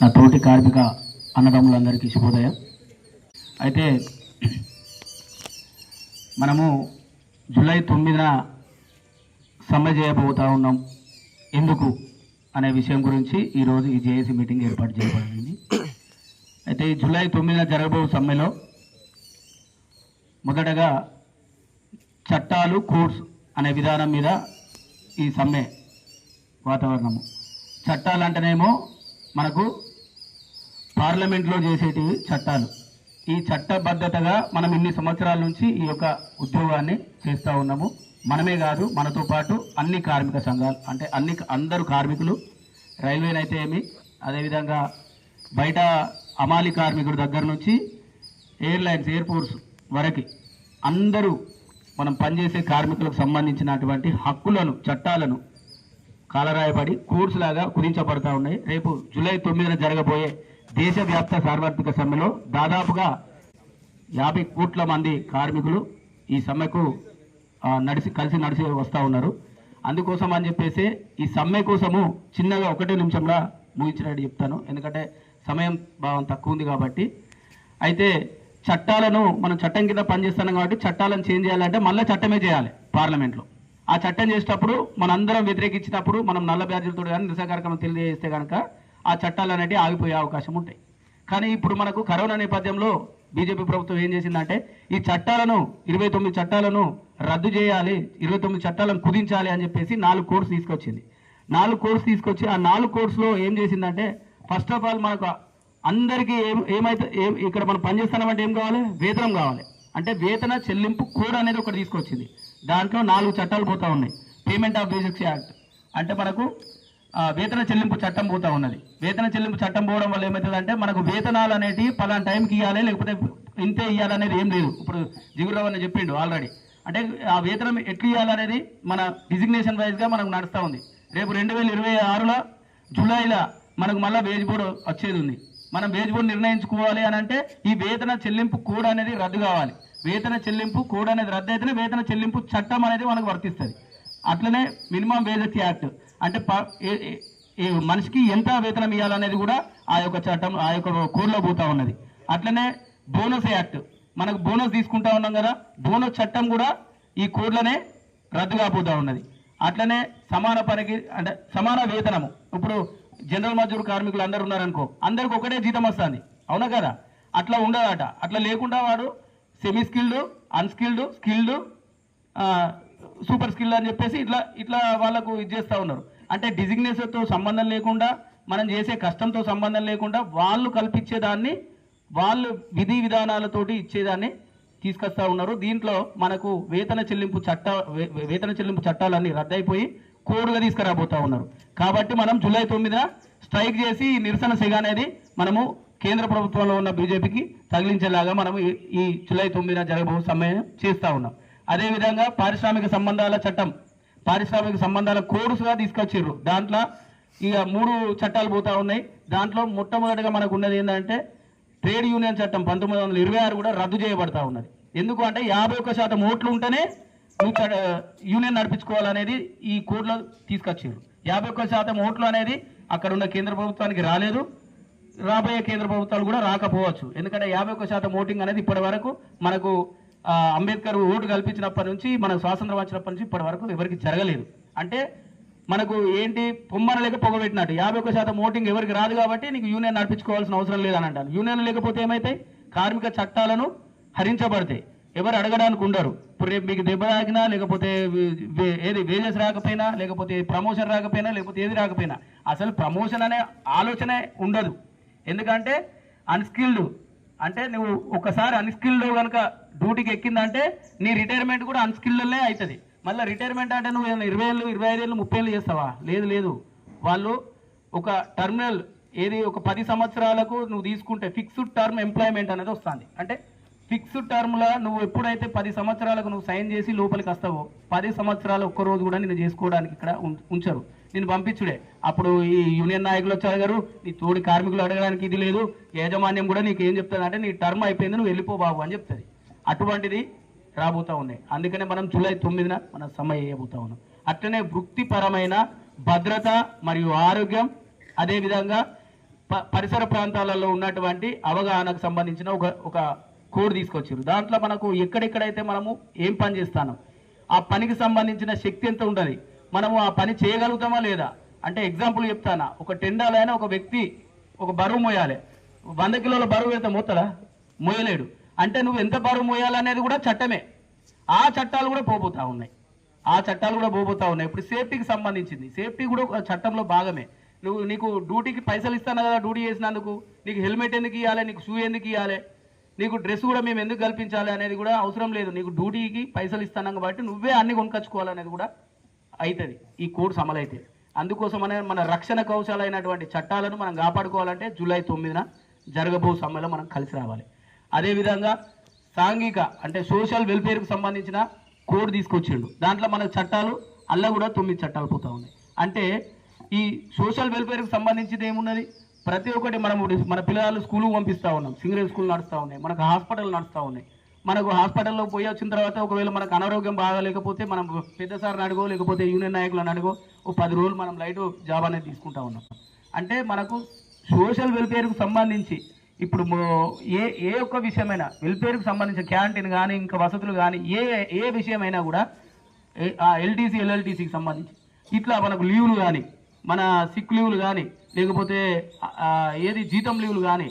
నా తోటి కార్మిక అన్నదమ్ములందరికీ శుభోదయం. అయితే మనము జూలై తొమ్మిదిన సమ్మె చేయబోతా ఉన్నాం. ఎందుకు అనే విషయం గురించి ఈరోజు ఈ జేఏసీ మీటింగ్ ఏర్పాటు చేయబడింది. అయితే ఈ జూలై తొమ్మిదిన జరగబో సమ్మెలో మొదటగా చట్టాలు కోర్స్ అనే విధానం మీద ఈ సమ్మె వాతావరణము. చట్టాలు అంటేనేమో మనకు పార్లమెంట్లో చేసేటి చట్టాలు. ఈ చట్టబద్ధతగా మనం ఇన్ని సంవత్సరాల నుంచి ఈ యొక్క ఉద్యోగాన్ని చేస్తూ ఉన్నాము. మనమే కాదు మనతో పాటు అన్ని కార్మిక సంఘాలు అంటే అన్ని అందరు కార్మికులు రైల్వేనైతే ఏమి అదేవిధంగా బయట అమాలి కార్మికుల దగ్గర నుంచి ఎయిర్లైన్స్ ఎయిర్పోర్ట్స్ వరకు అందరూ మనం పనిచేసే కార్మికులకు సంబంధించినటువంటి హక్కులను చట్టాలను కాలరాయబడి కోర్సులాగా కుదించబడతా ఉన్నాయి. రేపు జూలై తొమ్మిదిన జరగబోయే దేశవ్యాప్త సార్వత్రిక సమ్మెలో దాదాపుగా యాభై కోట్ల మంది కార్మికులు ఈ సమ్మెకు నడిసి నడిచి కలిసి నడిచి వస్తూ ఉన్నారు. అందుకోసం అని చెప్పేసి ఈ సమ్మె కోసము చిన్నగా ఒకటే నిమిషంలో ముగించినట్టు చెప్తాను. ఎందుకంటే సమయం భావం తక్కువ ఉంది కాబట్టి. అయితే చట్టాలను మనం చట్టం కింద పనిచేస్తున్నాం కాబట్టి చట్టాలను చేంజ్ చేయాలంటే మళ్ళీ చట్టమే చేయాలి పార్లమెంట్లో. ఆ చట్టం చేసేటప్పుడు మనందరం వ్యతిరేకించినప్పుడు మనం నల్ల బ్యాడ్జీలతో కానీ నిరసన కార్యక్రమం తెలియజేస్తే కనుక ఆ చట్టాలు అనేవి ఆగిపోయే అవకాశం ఉంటాయి. కానీ ఇప్పుడు మనకు కరోనా నేపథ్యంలో బీజేపీ ప్రభుత్వం ఏం చేసిందంటే ఈ చట్టాలను ఇరవై తొమ్మిది చట్టాలను రద్దు చేయాలి ఇరవై తొమ్మిది చట్టాలను కుదించాలి అని చెప్పేసి నాలుగు కోర్స్ తీసుకొచ్చింది. నాలుగు కోర్స్ తీసుకొచ్చి ఆ నాలుగు కోర్సులో ఏం చేసిందంటే ఫస్ట్ ఆఫ్ ఆల్ మనకు అందరికీ ఏం ఏమైతే ఏం ఇక్కడ మనం పనిచేస్తున్నామంటే ఏం కావాలి? వేతనం కావాలి. అంటే వేతన చెల్లింపు కోడ్ అనేది ఒకటి తీసుకొచ్చింది. దాంట్లో నాలుగు చట్టాలు పోతా ఉన్నాయి. పేమెంట్ ఆఫ్ బేసిక్స్ యాక్ట్ అంటే మనకు వేతన చెల్లింపు చట్టం పోతా ఉన్నది. వేతన చెల్లింపు చట్టం పోవడం వల్ల ఏమవుతుందంటే మనకు వేతనాలు అనేటివి పలానా టైంకి ఇవ్వాలి లేకపోతే ఇంతే ఇవ్వాలనేది ఏం లేదు. ఇప్పుడు జిగురావు అని చెప్పిండు ఆల్రెడీ. అంటే ఆ వేతనం ఎట్లు ఇవ్వాలనేది మన డిజిగ్నేషన్ వైజ్గా మనకు నడుస్తూ ఉంది. రేపు రెండు వేల ఇరవై ఆరులో జూలైలో మనకు మళ్ళీ వేజ్ బోర్డు వచ్చేది ఉంది. మనం వేజ్ బోర్డు నిర్ణయించుకోవాలి అని అంటే ఈ వేతన చెల్లింపు కోడ్ అనేది రద్దు కావాలి. వేతన చెల్లింపు కోడ్ అనేది రద్దు అయితేనే వేతన చెల్లింపు చట్టం అనేది మనకు వర్తిస్తుంది. అట్లనే మినిమం వేజెస్ యాక్ట్ అంటే ప- ఏ- మనిషికి ఎంత వేతనం ఇవ్వాలనేది కూడా ఆ యొక్క చట్టం ఆ యొక్క కోడ్లో పోతా ఉన్నది. అట్లనే బోనస్ యాక్ట్ మనకు బోనస్ తీసుకుంటా ఉన్నాం కదా బోనస్ చట్టం కూడా ఈ కోడ్లోనే రద్దు కాబోతా ఉన్నది. అట్లనే సమాన పనికి అంటే సమాన వేతనము. ఇప్పుడు జనరల్ మజూరు కార్మికులు అందరు ఉన్నారనుకో అందరికి ఒకటే జీతం వస్తుంది. అవునా కదా? అట్లా ఉండదట. అట్లా లేకుండా వాడు semi skilled unskilled skilled super skill అని చెప్పేసి ఇట్లా ఇట్లా వాళ్ళకు ఇది చేస్తూ ఉన్నారు. అంటే డిజిగ్నేషన్తో సంబంధం లేకుండా మనం చేసే కష్టంతో సంబంధం లేకుండా వాళ్ళు కల్పించేదాన్ని వాళ్ళు విధి విధానాలతోటి ఇచ్చేదాన్ని తీసుకొస్తూ ఉన్నారు. దీంట్లో మనకు వేతన చెల్లింపు చట్ట వే- వేతన చెల్లింపు చట్టాలన్నీ రద్దయిపోయి కోడ్గా తీసుకురాబోతూ ఉన్నారు. కాబట్టి మనం జూలై తొమ్మిదిన స్ట్రైక్ చేసి ఈ నిరసన సిగ అనేది మనము కేంద్ర ప్రభుత్వంలో ఉన్న బీజేపీకి తగిలించేలాగా మనం ఈ- జూలై తొమ్మిదిన జరగబో సమయం చేస్తూ ఉన్నాం. అదేవిధంగా పారిశ్రామిక సంబంధాల చట్టం పారిశ్రామిక సంబంధాల కోర్సుగా తీసుకొచ్చారు దాంట్లో ఇక మూడు చట్టాలు పోతా ఉన్నాయి. దాంట్లో మొట్టమొదటిగా మనకు ఉన్నది ఏంటంటే ట్రేడ్ యూనియన్ చట్టం పంతొమ్మిది వందల ఇరవై ఆరు కూడా రద్దు చేయబడతా ఉన్నది. ఎందుకు అంటే యాభై ఒక్క శాతం ఓట్లు ఉంటేనే నువ్వు యూనియన్ నడిపించుకోవాలనేది ఈ కోడ్లో తీసుకొచ్చారు యాభై ఒక్క శాతం ఓట్లు అనేది అక్కడ ఉన్న కేంద్ర ప్రభుత్వానికి రాలేదు. రాబోయే కేంద్ర ప్రభుత్వాలు కూడా రాకపోవచ్చు. ఎందుకంటే యాభై ఒక్క శాతం ఓటింగ్ అనేది ఇప్పటి వరకు మనకు అంబేద్కర్ ఓటు కల్పించినప్పటి నుంచి మనకు స్వాతంత్రం వచ్చినప్పటి నుంచి ఇప్పటి వరకు ఎవరికి జరగలేదు. అంటే మనకు ఏంటి పొమ్మన లేక పొగబెట్టినట్టు యాభై ఒక్క శాతం ఓటింగ్ ఎవరికి రాదు కాబట్టి నీకు యూనియన్ నడిపించుకోవాల్సిన అవసరం లేదని అంటాను యూనియన్ లేకపోతే ఏమవుతాయి కార్మిక చట్టాలను హరించబడతాయి. ఎవరు అడగడానికి ఉండరు. ఇప్పుడు రేపు మీకు దెబ్బ తాకినా లేకపోతే వే- ఏది వేజెస్ రాకపోయినా లేకపోతే ప్రమోషన్ రాకపోయినా లేకపోతే ఏది రాకపోయినా అసలు ప్రమోషన్ అనే ఆలోచనే ఉండదు. ఎందుకంటే అన్స్కిల్డ్ అంటే నువ్వు ఒకసారి అన్స్కిల్డ్ కనుక డ్యూటీకి ఎక్కిందంటే నీ రిటైర్మెంట్ కూడా అన్స్కిల్డ్లే అవుతుంది మళ్ళీ రిటైర్మెంట్ అంటే నువ్వు ఏమైనా ఇరవై ఏళ్ళు ఇరవై ఐదు ఏళ్ళు ముప్పై ఏళ్ళు చేస్తావా? లేదు లేదు. వాళ్ళు ఒక టర్మినల్ ఏది ఒక పది సంవత్సరాలకు నువ్వు తీసుకుంటే ఫిక్స్డ్ టర్మ్ ఎంప్లాయ్మెంట్ అనేది వస్తుంది. అంటే ఫిక్స్డ్ టర్మ్లో నువ్వు ఎప్పుడైతే పది సంవత్సరాలకు నువ్వు సైన్ చేసి లోపలికి వస్తావో పది సంవత్సరాలు ఒక్క రోజు కూడా నేను చేసుకోవడానికి ఇక్కడ ఉం- ఉంచరు. నేను పంపించుడే. అప్పుడు ఈ యూనియన్ నాయకులు వచ్చారు గారు నీ తోడి కార్మికులు అడగడానికి ఇది లేదు యాజమాన్యం కూడా నీకు ఏం చెప్తుంది అంటే నీ టర్మ్ అయిపోయింది నువ్వు వెళ్ళిపో బాబు అని చెప్తుంది. అటువంటిది రాబోతా ఉన్నాయి అందుకనే మనం జూలై తొమ్మిదిన మనం సమ్మె చేయబోతా ఉన్నాం. అట్లనే వృత్తిపరమైన భద్రత మరియు ఆరోగ్యం అదేవిధంగా ప- పరిసర ప్రాంతాలలో ఉన్నటువంటి అవగాహనకు సంబంధించిన ఒక ఒక కోడ్ తీసుకొచ్చారు దాంట్లో మనకు ఎక్కడెక్కడైతే మనము ఏం పని చేస్తాను ఆ పనికి సంబంధించిన శక్తి ఎంత ఉంటుంది మనము ఆ పని చేయగలుగుతామా లేదా? అంటే ఎగ్జాంపుల్ చెప్తానా? ఒక టెండాలైన ఒక వ్యక్తి ఒక బరువు మోయాలి. వంద కిలోల బరువు ఎంత మోతలా? మోయలేడు. అంటే నువ్వు ఎంత బరువు మోయాలనేది కూడా చట్టమే. ఆ చట్టాలు కూడా పోబోతా ఉన్నాయి. ఆ చట్టాలు కూడా పోబోతా ఉన్నాయి. ఇప్పుడు సేఫ్టీకి సంబంధించింది. సేఫ్టీ కూడా ఒక చట్టంలో భాగమే. నువ్వు నీకు డ్యూటీకి పైసలు ఇస్తాను కదా డ్యూటీ చేసినందుకు? నీకు హెల్మెట్ ఎందుకు ఇవ్వాలి నీకు షూ ఎందుకు ఇవ్వాలి నీకు డ్రెస్ కూడా మేము ఎందుకు కల్పించాలి అనేది కూడా అవసరం లేదు. నీకు డ్యూటీకి పైసలు ఇస్తాను కాబట్టి నువ్వే అన్ని కొనుక్కొచ్చుకోవాలనేది కూడా అవుతుంది ఈ కోర్సు అమలైతే అందుకోసమనే మన రక్షణ కౌశాలైనటువంటి చట్టాలను మనం కాపాడుకోవాలంటే జూలై తొమ్మిదిన జరగబో సమ్మెలో మనం కలిసి రావాలి. అదేవిధంగా సాంఘిక అంటే సోషల్ వెల్ఫేర్కి సంబంధించిన కోడ్ తీసుకొచ్చిండు. దాంట్లో మన చట్టాలు అల్లా కూడా తొమ్మిది చట్టాలు పోతా ఉన్నాయి. అంటే ఈ సోషల్ వెల్ఫేర్కి సంబంధించింది ఏమున్నది? ప్రతి ఒక్కటి మనం మన పిల్లలు స్కూల్కి పంపిస్తూ ఉన్నాం. సింగరేజ్ స్కూల్ నడుస్తూ ఉన్నాయి. మనకు హాస్పిటల్ నడుస్తూ ఉన్నాయి. మనకు హాస్పిటల్లో పోయి వచ్చిన తర్వాత ఒకవేళ మనకు అనారోగ్యం బాగాలేకపోతే మనం పెద్ద సార్ని అడుగో లేకపోతే యూనియన్ నాయకులను అడుగో ఓ పది రోజులు మనం లైట్ జాబ్ అనేది తీసుకుంటా ఉన్నాం. అంటే మనకు సోషల్ వెల్ఫేర్కు సంబంధించి ఇప్పుడు ఏ ఏ ఒక్క విషయమైనా వెల్ఫేర్కు సంబంధించిన క్యాంటీన్ కానీ ఇంకా వసతులు కానీ ఏ ఏ విషయమైనా కూడా ఆ ఎల్టీసీ ఎల్ఎల్టీసీకి సంబంధించి ఇట్లా మనకు లీవులు కానీ మన సిక్ లీవులు కానీ లేకపోతే ఏది జీతం లీవులు కానీ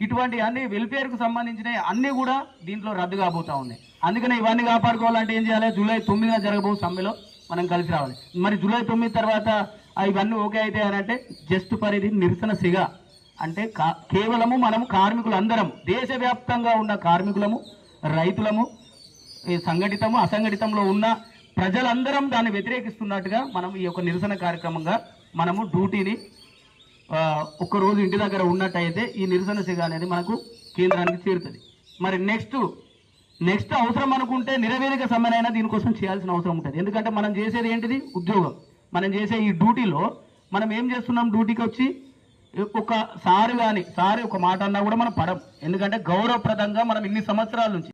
ఇటువంటి అన్ని వెల్ఫేర్కు సంబంధించిన అన్నీ కూడా దీంట్లో రద్దు కాబోతా ఉన్నాయి. అందుకనే ఇవన్నీ కాపాడుకోవాలంటే ఏం చేయాలి? జూలై తొమ్మిదిన జరగబో సమ్మెలో మనం కలిసి రావాలి. మరి జూలై తొమ్మిది తర్వాత ఇవన్నీ ఓకే అయితే అని అంటే జస్ట్ పరిధి నిరసన సిగ అంటే కా- కేవలము మనము కార్మికులందరం దేశవ్యాప్తంగా ఉన్న కార్మికులము రైతులము ఈ సంఘటితము అసంఘటితంలో ఉన్న ప్రజలందరం దాన్ని వ్యతిరేకిస్తున్నట్టుగా మనం ఈ యొక్క నిరసన కార్యక్రమంగా మనము డ్యూటీని ఒక్కరోజు ఒక్క రోజు ఇంటి దగ్గర ఉన్నట్టయితే ఈ నిరసన సిగ అనేది మనకు కేంద్రానికి చేరుతుంది. మరి నెక్స్ట్ నెక్స్ట్ అవసరం అనుకుంటే నిరవేదిక సమ్మెనైనా దీనికోసం చేయాల్సిన అవసరం ఉంటుంది. ఎందుకంటే మనం చేసేది ఏంటిది? ఉద్యోగం. మనం చేసే ఈ డ్యూటీలో మనం ఏం చేస్తున్నాం? డ్యూటీకి వచ్చి ఒక సారు కానీ సారి ఒక మాట అన్నా కూడా మనం పడం ఎందుకంటే గౌరవప్రదంగా మనం ఇన్ని సంవత్సరాల నుంచి